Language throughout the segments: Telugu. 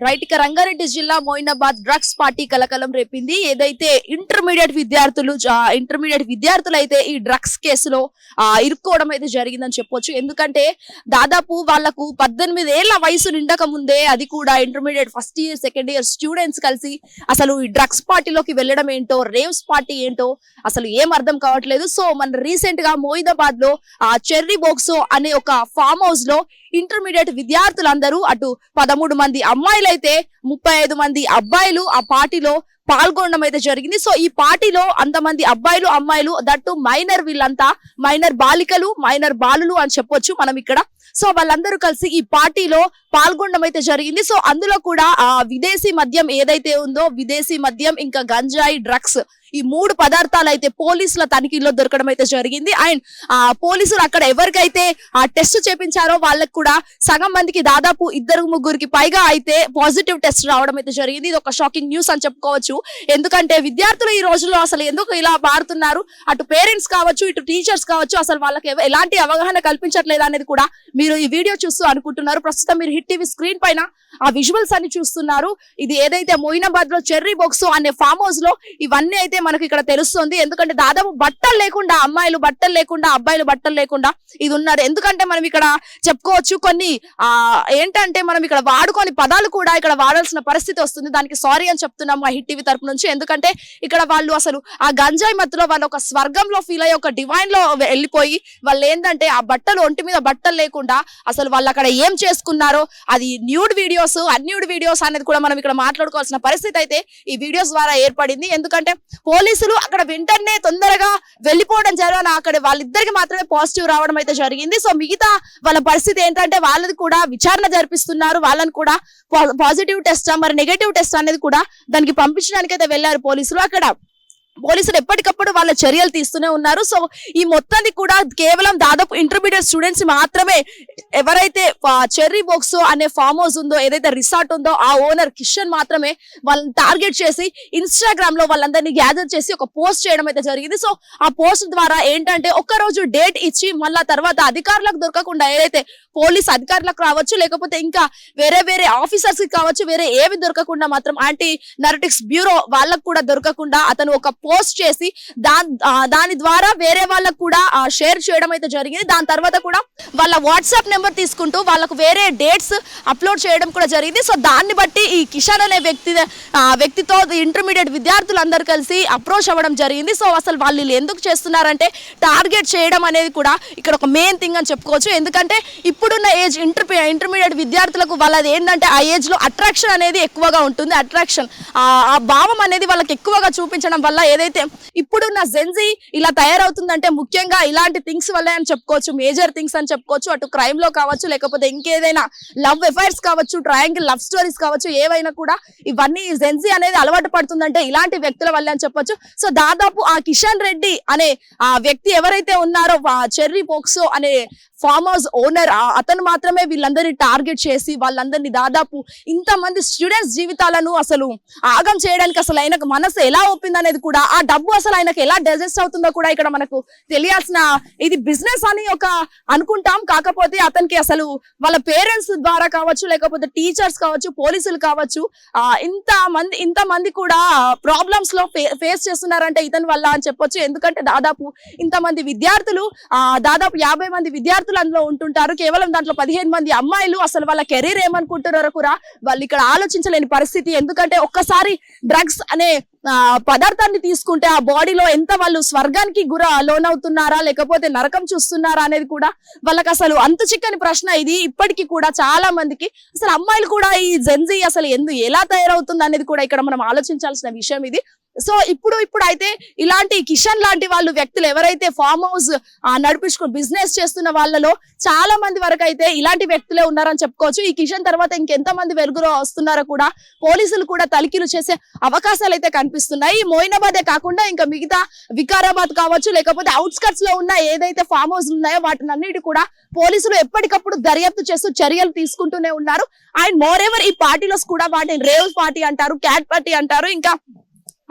రైట్ ఇక రంగారెడ్డి జిల్లా మోయినాబాద్ డ్రగ్స్ పార్టీ కలకలం రేపింది. ఏదైతే ఇంటర్మీడియట్ విద్యార్థులు ఇంటర్మీడియట్ విద్యార్థులు అయితే ఈ డ్రగ్స్ కేసులో ఆ, ఇరుక్కోవడం అయితే జరిగిందని చెప్పొచ్చు. ఎందుకంటే దాదాపు వాళ్ళకు పద్దెనిమిది ఏళ్ళ వయసు నిండక ముందే అది కూడా intermediate first year second year students కలిసి అసలు ఈ డ్రగ్స్ పార్టీలోకి వెళ్ళడం ఏంటో రేవ్స్ పార్టీ ఏంటో అసలు ఏం అర్థం కావట్లేదు. సో మన రీసెంట్గా మోయినాబాద్లో ఆ చెర్రీ బోక్సో అనే ఒక ఫామ్ హౌస్లో ఇంటర్మీడియట్ విద్యార్థులందరూ అటు పదమూడు మంది అయితే ముప్పై ఐదు మంది అబ్బాయిలు ఆ పార్టీలో పాల్గొనడం అయితే జరిగింది. సో ఈ పార్టీలో అంతమంది అబ్బాయిలు అమ్మాయిలు దట్టు మైనర్ వీళ్ళంతా మైనర్ బాలికలు మైనర్ బాలులు అని చెప్పొచ్చు. మనం ఇక్కడ సో వాళ్ళందరూ కలిసి ఈ పార్టీలో పాల్గొనడం అయితే జరిగింది. సో అందులో కూడా ఆ విదేశీ మద్యం ఏదైతే ఉందో విదేశీ మద్యం ఇంకా గంజాయి డ్రగ్స్ ఈ మూడు పదార్థాలు అయితే పోలీసుల తనిఖీలో దొరకడం అయితే జరిగింది. అండ్ ఆ పోలీసులు అక్కడ ఎవరికైతే ఆ టెస్ట్ చేపించారో వాళ్ళకి కూడా సగం మందికి దాదాపు ఇద్దరు ముగ్గురికి పైగా అయితే పాజిటివ్ టెస్ట్ రావడం అయితే జరిగింది. ఇది ఒక షాకింగ్ న్యూస్ అని చెప్పుకోవచ్చు. ఎందుకంటే విద్యార్థులు ఈ రోజుల్లో అసలు ఎందుకు ఇలా మారుతున్నారు? అటు పేరెంట్స్ కావచ్చు ఇటు టీచర్స్ కావచ్చు అసలు వాళ్ళకి ఎలాంటి అవగాహన కల్పించట్లేదు అనేది కూడా మీరు ఈ వీడియో చూస్తూ అనుకుంటున్నారు. ప్రస్తుతం మీరు హిట్ టీవీ స్క్రీన్ పైన ఆ విజువల్స్ అన్ని చూస్తున్నారు. ఇది ఏదైతే మోయినాబాద్లో చెర్రీ బొక్స్ అనే ఫామ్ హౌస్లో ఇవన్నీ అయితే మనకి ఇక్కడ తెలుస్తుంది. ఎందుకంటే దాదాపు బట్టలు లేకుండా అమ్మాయిలు బట్టలు లేకుండా అబ్బాయిలు బట్టలు లేకుండా ఇది ఉన్నారు. ఎందుకంటే మనం ఇక్కడ చెప్పుకోవచ్చు కొన్ని ఆ ఏంటంటే మనం ఇక్కడ వాడుకొని పదాలు కూడా ఇక్కడ వాడాల్సిన పరిస్థితి వస్తుంది. దానికి సారీ అని చెప్తున్నాం ఆ హిట్ టీవీ తరపు నుంచి. ఎందుకంటే ఇక్కడ వాళ్ళు అసలు ఆ గంజాయి మత్తులో వాళ్ళు ఒక స్వర్గంలో ఫీల్ అయ్యి ఒక డివైన్లో వెళ్ళిపోయి వాళ్ళు ఏంటంటే ఆ బట్టలు ఒంటి మీద బట్టలు లేకుండా అసలు వాళ్ళు అక్కడ ఏం చేసుకున్నారో అది న్యూడ్ వీడియోస్ అన్యూడ్ వీడియోస్ అనేది కూడా మనం ఇక్కడ మాట్లాడుకోవాల్సిన పరిస్థితి అయితే ఈ వీడియోస్ ద్వారా ఏర్పడింది. ఎందుకంటే పోలీసులు అక్కడ వెంటనే తొందరగా వెళ్ళిపోవడం జరగాలి అక్కడ వాళ్ళిద్దరికి మాత్రమే పాజిటివ్ రావడం అయితే జరిగింది. సో మిగతా వాళ్ళ పరిస్థితి ఏంటంటే వాళ్ళది కూడా విచారణ జరిపిస్తున్నారు. వాళ్ళని కూడా పాజిటివ్ టెస్ట్ మరి నెగటివ్ టెస్ట్ అనేది కూడా దానికి పంపించడానికి అయితే వెళ్ళారు పోలీసులు అక్కడ. పోలీసులు ఎప్పటికప్పుడు వాళ్ళ చర్యలు తీస్తూనే ఉన్నారు. సో ఈ మొత్తాన్ని కూడా కేవలం దాదాపు ఇంటర్మీడియట్ స్టూడెంట్స్ మాత్రమే ఎవరైతే చెర్రీ బోక్స్ అనే ఫామ్ హౌస్ ఉందో ఏదైతే రిసార్ట్ ఉందో ఆ ఓనర్ కిషన్ మాత్రమే వాళ్ళని టార్గెట్ చేసి ఇన్స్టాగ్రామ్లో వాళ్ళందరినీ గ్యాదర్ చేసి ఒక పోస్ట్ చేయడం అయితే జరిగింది. సో ఆ పోస్ట్ ద్వారా ఏంటంటే ఒక్క రోజు డేట్ ఇచ్చి మళ్ళా తర్వాత అధికారులకు దొరకకుండా ఏదైతే పోలీస్ అధికారులకు రావచ్చు లేకపోతే ఇంకా వేరే వేరే ఆఫీసర్స్కి కావచ్చు వేరే ఏవి దొరకకుండా మాత్రం యాంటీ నరటిక్స్ బ్యూరో వాళ్ళకు కూడా దొరకకుండా అతను ఒక పోస్ట్ చేసి దాని దాని ద్వారా వేరే వాళ్ళకు కూడా షేర్ చేయడం అయితే జరిగింది. దాని తర్వాత కూడా వాళ్ళ వాట్సాప్ నెంబర్ తీసుకుంటూ వాళ్ళకు వేరే డేట్స్ అప్లోడ్ చేయడం కూడా జరిగింది. సో దాన్ని బట్టి ఈ కిషన్ అనే వ్యక్తి వ్యక్తితో ఇంటర్మీడియట్ విద్యార్థులు అందరు కలిసి అప్రోచ్ అవ్వడం జరిగింది. సో అసలు వాళ్ళు వీళ్ళు ఎందుకు చేస్తున్నారంటే టార్గెట్ చేయడం అనేది కూడా ఇక్కడ ఒక మెయిన్ థింగ్ అని చెప్పుకోవచ్చు. ఎందుకంటే ఇప్పుడున్న ఏజ్ ఇంటర్ ఇంటర్మీడియట్ విద్యార్థులకు వాళ్ళది ఏంటంటే ఆ ఏజ్లో అట్రాక్షన్ అనేది ఎక్కువగా ఉంటుంది. అట్రాక్షన్ ఆ భావం అనేది వాళ్ళకి ఎక్కువగా చూపించడం వల్ల ఏదైతే ఇప్పుడున్న జెన్జీ ఇలా తయారవుతుందంటే ముఖ్యంగా ఇలాంటి థింగ్స్ వల్లే అని చెప్పుకోవచ్చు. మేజర్ థింగ్స్ అని చెప్పుకోవచ్చు. అటు క్రైమ్లో కావచ్చు లేకపోతే ఇంకేదైనా లవ్ ఎఫైర్స్ కావచ్చు ట్రయాంగిల్ లవ్ స్టోరీస్ కావచ్చు ఏవైనా కూడా ఇవన్నీ జెన్జీ అనేది అలవాటు పడుతుందంటే ఇలాంటి వ్యక్తుల వల్లే అని చెప్పొచ్చు. సో దాదాపు ఆ కిషన్ రెడ్డి అనే ఆ వ్యక్తి ఎవరైతే ఉన్నారో ఆ చెర్రీ పోక్సో అనే ఫామ్ హౌస్ ఓనర్ అతను మాత్రమే వీళ్ళందరినీ టార్గెట్ చేసి వాళ్ళందరినీ దాదాపు ఇంతమంది స్టూడెంట్స్ జీవితాలను అసలు ఆగం చేయడానికి అసలు ఆయనకు మనసు ఎలా ఒప్పింది అనేది కూడా ఆ డబ్బు అసలు ఆయనకు ఎలా డైజెస్ట్ అవుతుందో కూడా ఇక్కడ మనకు తెలియాల్సిన ఇది బిజినెస్ అని ఒక అనుకుంటాం. కాకపోతే అతనికి అసలు వాళ్ళ పేరెంట్స్ ద్వారా కావచ్చు లేకపోతే టీచర్స్ కావచ్చు పోలీసులు కావచ్చు ఆ ఇంత మంది ఇంత మంది కూడా ప్రాబ్లమ్స్లో ఫేస్ చేస్తున్నారంటే ఇతని వల్ల అని చెప్పొచ్చు. ఎందుకంటే దాదాపు ఇంతమంది విద్యార్థులు ఆ దాదాపు యాభై మంది విద్యార్థులు అందులో ఉంటుంటారు. కేవలం దాంట్లో పదిహేను మంది అమ్మాయిలు అసలు వాళ్ళ కెరీర్ ఏమనుకుంటున్నారో కూడా వాళ్ళు ఇక్కడ ఆలోచించలేని పరిస్థితి. ఎందుకంటే ఒక్కసారి డ్రగ్స్ అనే పదార్థాన్ని తీసుకుంటే ఆ బాడీలో ఎంత వాళ్ళు స్వర్గానికి గుర లోనవుతున్నారా లేకపోతే నరకం చూస్తున్నారా అనేది కూడా వాళ్ళకి అసలు అంతు చిక్కని ప్రశ్న ఇది. ఇప్పటికీ కూడా చాలా మందికి అసలు అమ్మాయిలు కూడా ఈ జెన్జీ అసలు ఎందు ఎలా తయారవుతుంది అనేది కూడా ఇక్కడ మనం ఆలోచించాల్సిన విషయం ఇది. సో ఇప్పుడు ఇప్పుడు అయితే ఇలాంటి కిషన్ లాంటి వాళ్ళు వ్యక్తులు ఎవరైతే ఫామ్ హౌస్ నడిపించుకుని బిజినెస్ చేస్తున్న వాళ్ళలో చాలా మంది వరకు అయితే ఇలాంటి వ్యక్తులే ఉన్నారని చెప్పుకోవచ్చు. ఈ కిషన్ తర్వాత ఇంకెంత మంది వెలుగులో వస్తున్నారో కూడా పోలీసులు కూడా తనిఖీలు చేసే అవకాశాలు అయితే కనిపిస్తున్నాయి. మోయినాబాదే కాకుండా ఇంకా మిగతా వికారాబాద్ కావచ్చు లేకపోతే అవుట్స్కట్స్లో ఉన్న ఏదైతే ఫామ్ హౌస్ ఉన్నాయో వాటిని అన్నిటి కూడా పోలీసులు ఎప్పటికప్పుడు దర్యాప్తు చేస్తూ చర్యలు తీసుకుంటూనే ఉన్నారు. అండ్ మోర్ ఎవర్ ఈ పార్టీలో కూడా వాటిని రేవ్ పార్టీ అంటారు క్యాట్ పార్టీ అంటారు. ఇంకా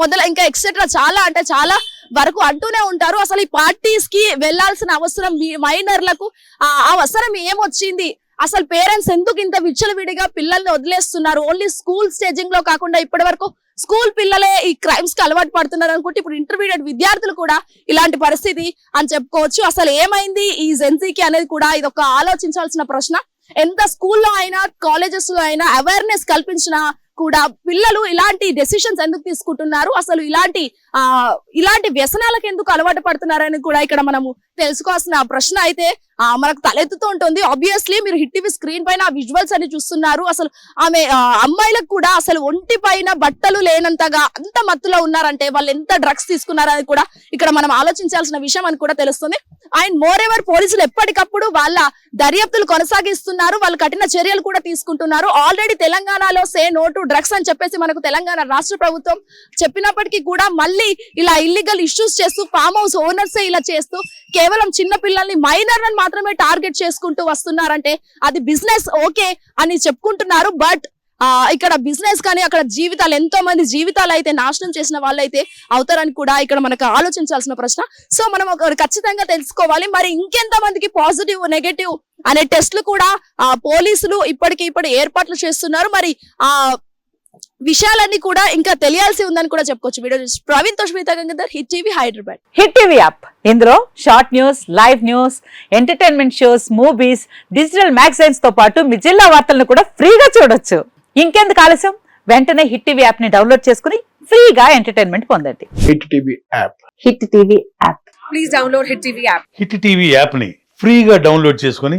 మొదల ఇంకా ఎక్సెట్రా చాలా అంటే చాలా వరకు అంటూనే ఉంటారు. అసలు ఈ పార్టీస్కి వెళ్ళాల్సిన అవసరం మైనర్లకు ఆ అవసరం ఏమొచ్చింది? అసలు పేరెంట్స్ ఎందుకు ఇంత విచ్చలవిడిగా పిల్లల్ని వదిలేస్తున్నారు? ఓన్లీ స్కూల్ స్టేజింగ్లో కాకుండా ఇప్పటి వరకు స్కూల్ పిల్లలే ఈ క్రైమ్స్కి అలవాటు పడుతున్నారు అనుకుంటే ఇప్పుడు ఇంటర్మీడియట్ విద్యార్థులు కూడా ఇలాంటి పరిస్థితి అని చెప్పుకోవచ్చు. అసలు ఏమైంది? ఈ జెన్సీకి అనేది కూడా ఇది ఒక ఆలోచించాల్సిన ప్రశ్న. ఎంత స్కూల్లో అయినా కాలేజెస్లో అయినా అవేర్నెస్ కల్పించినా కూడా పిల్లలు ఇలాంటి డెసిషన్స్ ఎందుకు తీసుకుంటున్నారు? అసలు ఇలాంటి ఆ ఇలాంటి వ్యసనాలకు ఎందుకు అలవాటు పడుతున్నారని కూడా ఇక్కడ మనము తెలుసుకోవాల్సిన ప్రశ్న అయితే ఆ, మనకు తలెత్తుతూ ఉంటుంది. ఆబ్వియస్లీ మీరు హిట్ టీవీ స్క్రీన్ పైన విజువల్స్ అని చూస్తున్నారు. అసలు ఆమె ఆ, అమ్మాయిలకు కూడా అసలు ఒంటి పైన బట్టలు లేనంతగా అంత మత్తులో ఉన్నారంటే వాళ్ళు ఎంత డ్రగ్స్ తీసుకున్నారని కూడా ఇక్కడ మనం ఆలోచించాల్సిన విషయం అని కూడా తెలుస్తుంది. అండ్ మోర్ ఎవర్ పోలీసులు ఎప్పటికప్పుడు వాళ్ళ దర్యాప్తులు కొనసాగిస్తున్నారు. వాళ్ళు కఠిన చర్యలు కూడా తీసుకుంటున్నారు. ఆల్రెడీ తెలంగాణలో సే నో టు డ్రగ్స్ అని చెప్పేసి మనకు తెలంగాణ రాష్ట్ర ప్రభుత్వం చెప్పినప్పటికీ కూడా మళ్ళీ ఇలా ఇల్లీగల్ ఇష్యూస్ చేస్తూ ఫామ్ హౌస్ ఓనర్స్ ఇలా చేస్తూ కేవలం చిన్న పిల్లల్ని మైనర్లను మాత్రమే టార్గెట్ చేసుకుంటూ వస్తున్నారంటే అది బిజినెస్ ఓకే అని చెప్పుకుంటున్నారు. బట్ ఆ ఇక్కడ బిజినెస్ కానీ అక్కడ జీవితాలు ఎంతో మంది జీవితాలు అయితే నాశనం చేసిన వాళ్ళైతే అవుతారని కూడా ఇక్కడ మనకు ఆలోచించాల్సిన ప్రశ్న. సో మనం ఒక ఖచ్చితంగా తెలుసుకోవాలి. మరి ఇంకెంత మందికి పాజిటివ్ నెగటివ్ అనే టెస్ట్లు కూడా ఆ పోలీసులు ఇప్పటికి ఇప్పుడు ఏర్పాట్లు చేస్తున్నారు. మరి ఆ విషయాలన్నీ కూడా ఇంకా తెలియాల్సి ఉందని కూడా చెప్పుకోవచ్చు. వీడియో చూసి ప్రవీణ్తో Shweta Gangadhar hit TV Hyderabad. Hit TV app. ఇందులో short news live news entertainment shows movies digital మ్యాగజైన్స్తో పాటు మీ జిల్లా వార్తలను కూడా ఫ్రీగా చూడొచ్చు. ఇంకెందుకు ఆలస్యం? వెంటనే హిట్ టీవీ యాప్ని డౌన్లోడ్ చేసుకుని ఫ్రీగా ఎంటర్టైన్మెంట్ పొందండి. Hit TV app. Hit TV app. Please download Hit TV app. Hit TV యాప్ని ఫ్రీగా డౌన్లోడ్ చేసుకొని